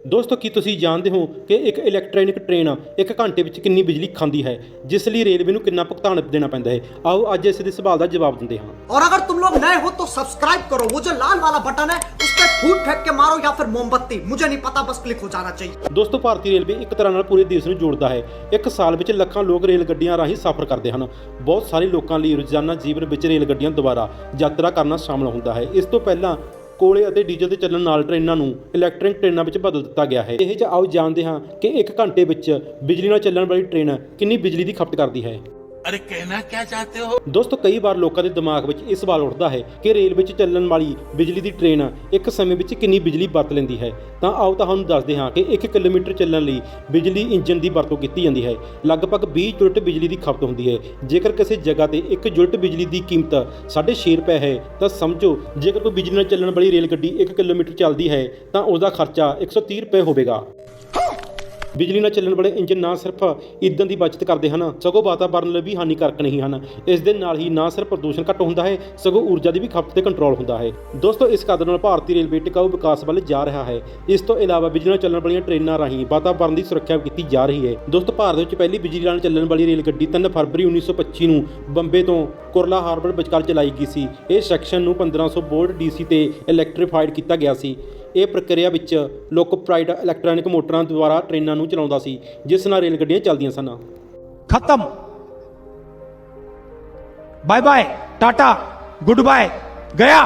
ਦੋਸਤੋ ਕੀ ਤੁਸੀਂ ਜਾਣਦੇ ਹੋ ਕਿ ਇੱਕ ਇਲੈਕਟ੍ਰੋਨਿਕ ਟ੍ਰੇਨ ਇੱਕ ਘੰਟੇ ਵਿੱਚ ਕਿੰਨੀ ਬਿਜਲੀ ਖਾਂਦੀ ਹੈ ਜਿਸ ਲਈ ਰੇਲਵੇ ਨੂੰ ਕਿੰਨਾ ਭੁਗਤਾਨ ਦੇਣਾ ਪੈਂਦਾ ਹੈ ਆਓ ਅੱਜ ਇਸ ਦੇ ਸਵਾਲ ਦਾ ਜਵਾਬ ਦਿੰਦੇ ਹਾਂ और अगर तुम लोग नए हो तो सब्सक्राइब करो वो जो लाल वाला बटन है उस पर फूट फेंक के मारो या फिर मोमबत्ती मुझे नहीं पता बस क्लिक हो जाना चाहिए ਦੋਸਤੋ ਭਾਰਤੀ ਰੇਲਵੇ ਇੱਕ ਤਰ੍ਹਾਂ ਨਾਲ ਪੂਰੇ ਦੇਸ਼ ਨੂੰ ਜੋੜਦਾ ਹੈ ਇੱਕ ਸਾਲ ਵਿੱਚ ਲੱਖਾਂ ਲੋਕ ਰੇਲ ਗੱਡੀਆਂ ਰਾਹੀਂ ਸਫ਼ਰ ਕਰਦੇ ਹਨ ਬਹੁਤ ਸਾਰੇ ਲੋਕਾਂ ਲਈ ਰੋਜ਼ਾਨਾ ਜੀਵਨ ਵਿੱਚ ਰੇਲ ਗੱਡੀਆਂ ਦੁਆਰਾ ਯਾਤਰਾ ਕਰਨਾ ਸ਼ਾਮਲ ਹੁੰਦਾ ਹੈ ਇਸ ਤੋਂ ਪਹਿਲਾਂ ਕੋਲੇ ਅਤੇ ਡੀਜ਼ਲ ਤੇ ਚੱਲਣ ਨਾਲ ਟ੍ਰੇਨਾਂ ਨੂੰ ਇਲੈਕਟ੍ਰਿਕ ਟ੍ਰੇਨਾਂ ਵਿੱਚ ਬਦਲ ਦਿੱਤਾ ਗਿਆ ਹੈ। ਇਹ 'ਚ ਆਓ ਜਾਣਦੇ ਹਾਂ ਕਿ ਇੱਕ ਘੰਟੇ ਵਿੱਚ ਬਿਜਲੀ ਨਾਲ ਚੱਲਣ ਵਾਲੀ ਟ੍ਰੇਨ ਕਿੰਨੀ ਬਿਜਲੀ ਦੀ ਖਪਤ ਕਰਦੀ ਹੈ। ਅਰੇ ਕਹਿਣਾ ਕੀ ਚਾਹਤੇ ਹੋ? ਦੋਸਤੋ, ਕਈ ਵਾਰ ਲੋਕਾਂ ਦੇ ਦਿਮਾਗ ਵਿੱਚ ਇਹ ਸਵਾਲ ਉੱਠਦਾ ਹੈ ਕਿ ਰੇਲ ਵਿੱਚ ਚੱਲਣ ਵਾਲੀ ਬਿਜਲੀ ਦੀ ਟ੍ਰੇਨ ਇੱਕ ਸਮੇਂ ਵਿੱਚ ਕਿੰਨੀ ਬਿਜਲੀ ਵਰਤ ਲੈਂਦੀ ਹੈ? ਤਾਂ ਆਓ ਤੁਹਾਨੂੰ ਦੱਸਦੇ ਹਾਂ ਕਿ 1 ਕਿਲੋਮੀਟਰ ਚੱਲਣ ਲਈ ਬਿਜਲੀ ਇੰਜਨ ਦੀ ਵਰਤੋਂ ਕੀਤੀ ਜਾਂਦੀ ਹੈ। ਲਗਭਗ 20 ਯੂਨਿਟ ਬਿਜਲੀ ਦੀ ਖਪਤ ਹੁੰਦੀ ਹੈ। ਜੇਕਰ ਕਿਸੇ ਜਗ੍ਹਾ ਤੇ 1 ਯੂਨਿਟ ਬਿਜਲੀ ਦੀ ਕੀਮਤ 6.5 ਰੁਪਏ ਹੈ, ਤਾਂ ਸਮਝੋ, ਜੇਕਰ ਕੋਈ ਬਿਜਲੀ ਨਾਲ ਚੱਲਣ ਵਾਲੀ ਰੇਲ ਗੱਡੀ 1 ਕਿਲੋਮੀਟਰ ਚੱਲਦੀ ਹੈ, ਤਾਂ ਉਸ ਦਾ ਖਰਚਾ 130 ਰੁਪਏ ਹੋਵੇਗਾ। ਬਿਜਲੀ ਨਾਲ ਚੱਲਣ ਵਾਲੇ ਇੰਜਨ ਨਾ ਸਿਰਫ ਈਂਧਨ ਦੀ ਬਚਤ ਕਰਦੇ ਹਨ, ਸਗੋਂ ਵਾਤਾਵਰਣ ਲਈ ਵੀ ਹਾਨੀਕਾਰਕ ਨਹੀਂ ਹਨ। ਇਸ ਦੇ ਨਾਲ ਹੀ ਨਾ ਸਿਰਫ ਪ੍ਰਦੂਸ਼ਣ ਘੱਟ ਹੁੰਦਾ ਹੈ, ਸਗੋਂ ਊਰਜਾ ਦੀ ਵੀ ਖਪਤ ਤੇ ਕੰਟਰੋਲ ਹੁੰਦਾ ਹੈ। ਦੋਸਤੋ, ਇਸ ਕਦਰ ਨਾਲ ਭਾਰਤੀ ਰੇਲਵੇ ਟਿਕਾਊ ਵਿਕਾਸ ਵੱਲ ਜਾ ਰਿਹਾ ਹੈ। ਇਸ ਤੋਂ ਇਲਾਵਾ ਬਿਜਲੀ ਨਾਲ ਚੱਲਣ ਵਾਲੀਆਂ ਟ੍ਰੇਨਾਂ ਰਾਹੀਂ ਵਾਤਾਵਰਣ ਦੀ ਸੁਰੱਖਿਆ ਕੀਤੀ ਜਾ ਰਹੀ ਹੈ। ਦੋਸਤੋ, ਭਾਰਤ ਵਿੱਚ ਪਹਿਲੀ ਬਿਜਲੀ ਨਾਲ ਚੱਲਣ ਵਾਲੀ ਰੇਲ ਗੱਡੀ 3 ਫਰਵਰੀ 1925 ਨੂੰ ਬੰਬੇ ਤੋਂ ਕੁਰਲਾ ਹਾਰਬਰ ਵਿਚਕਾਰ ਚਲਾਈ ਗਈ ਸੀ। ਇਹ ਸੈਕਸ਼ਨ ਨੂੰ 1500 ਵੋਲਟ ਡੀਸੀ ਤੇ ਇਲੈਕਟ੍ਰੀਫਾਈਡ ਕੀਤਾ ਗਿਆ ਸੀ। ਇਹ ਪ੍ਰਕਿਰਿਆ ਵਿੱਚ ਲੋਕੋਪਰਾਈਡ ਇਲੈਕਟ੍ਰੋਨਿਕ ਮੋਟਰਾਂ ਦੁਆਰਾ ਟ੍ਰੇਨਾਂ ਨੂੰ ਚਲਾਉਂਦਾ ਸੀ, ਜਿਸ ਨਾਲ ਰੇਲ ਗੱਡੀਆਂ ਚੱਲਦੀਆਂ ਸਨ। ਖਤਮ। Bye bye tata good bye ਗਿਆ।